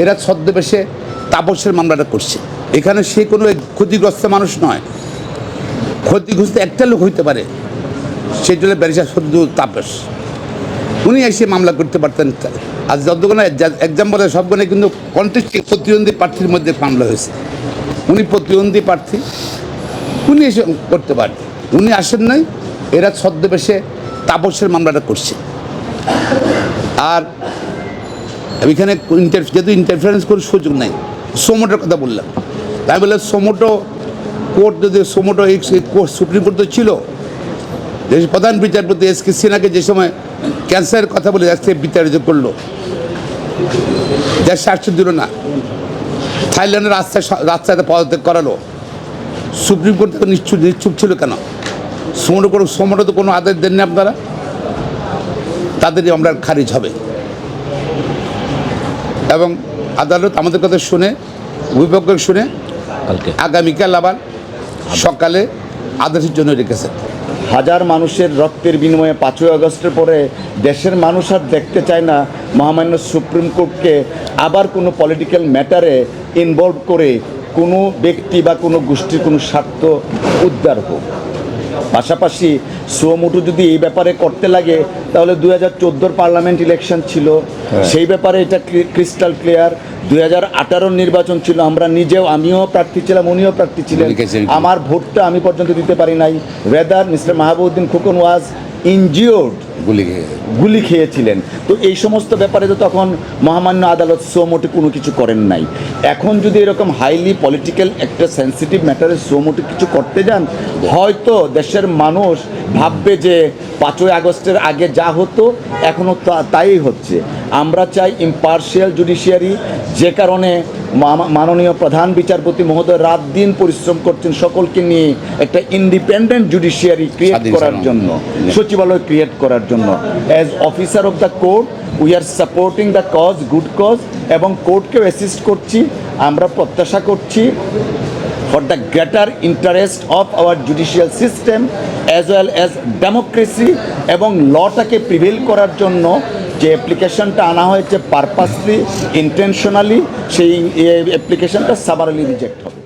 এরা ছদ্মবেশে তাপসের মামলাটা করছে। এখানে সে কোনো ক্ষতিগ্রস্ত মানুষ নয়। ক্ষতিগ্রস্ত একটা লোক হইতে পারে সেটা জন্য ব্যারিস্টার সদ্য তাপস। উনি এসে মামলা করতে পারতেন। আজ যতগুলো এক্সাম বলে সবগুলো কিন্তু কন্টেস্ট প্রতিদ্বন্দ্বী প্রার্থীর মধ্যে মামলা হয়েছে। উনি প্রতিদ্বন্দ্বী প্রার্থী। উনি এসে করতে পারেন উনি আসেন নাই, এরা ছদ্মবেশে তাপসের মামলাটা করছে। আর এখানে যেহেতু ইন্টারফারেন্স করার সুযোগ নাই, সোমোটোর কথা বললাম। তাই বলে সোমোটো কোর্ট যদি সোমোটো সুপ্রিম কোর্ট তো ছিল দেশের প্রধান বিচারপতি এস কে সিনহাকে যে সময় ক্যান্সারের কথা বলে আজকে বিচারিত করল যার স্বাস্থ্য দিল না। থাইল্যান্ডের রাস্তায় রাস্তাতে পদত্যাগ করালো। সুপ্রিম কোর্ট তো নিশ্চুপ নিশ্চুপ ছিল কেন? সোমোটো কোনো সোমোটো তো কোনো আদেশ দেননি আপনারা? তাদেরই আমরা খারিজ হবে। এবং আদালত আমাদের কথা শুনে অভিপক্ষ শুনে আগামীকাল আবার সকালে আদেশের জন্য রেখেছে। হাজার মানুষের রক্তের বিনিময়ে পাঁচই আগস্টের পরে দেশের মানুষ আর দেখতে চায় না মহামান্য সুপ্রিম কোর্টকে আবার কোনো পলিটিক্যাল ম্যাটারে ইনভলভ করে কোনো ব্যক্তি বা কোনো গোষ্ঠীর কোনো স্বার্থ উদ্ধার হোক। পাশাপাশি সুমুটু যদি এই ব্যাপারে করতে লাগে তাহলে দু হাজার চোদ্দোর পার্লামেন্ট ইলেকশন ছিল। সেই ব্যাপারে এটা ক্রিস্টাল ক্লিয়ার। দুই হাজার আঠারোর নির্বাচন ছিল আমরা নিজেও আমিও প্রার্থী ছিলাম উনিও প্রার্থী ছিলেন। আমার ভোটটা আমি পর্যন্ত দিতে পারি নাই। Whether Mr Mahbuddin Khokon was injured গুলি খেয়ে। গুলি খেয়েছিলেন। তো এই সমস্ত ব্যাপারে তো তখন মহামান্য আদালত সোমোটে কোনো কিছু করেন নাই। এখন যদি এরকম হাইলি পলিটিক্যাল একটা সেন্সিটিভ ম্যাটারে সোমোটে কিছু করতে যান হয়তো দেশের মানুষ ভাববে যে পাঁচই আগস্টের আগে যা হতো এখনও তা- তাই হচ্ছে। আমরা চাই ইম্পার্শিয়াল জুডিশিয়ারি যে কারণে মাননীয় প্রধান বিচারপতি মহোদয় রাত দিন পরিশ্রম করছেন সকলকে নিয়ে একটা ইন্ডিপেন্ডেন্ট জুডিশিয়ারি ক্রিয়েট করার জন্য সচিবালয় ক্রিয়েট করার জন্য। As officer of the court we are supporting the cause good cause এবং কোর্টকেও অ্যাসিস্ট করছি। আমরা প্রত্যাশা করছি for the greater interest of our judicial system as well as democracy এবং লটাকে প্রিভেল করার জন্য যে অ্যাপ্লিকেশনটা আনা হয়েছে পারপাসলি ইন্টেনশনালি সেই অ্যাপ্লিকেশনটা সাবারলি রিজেক্ট হবে।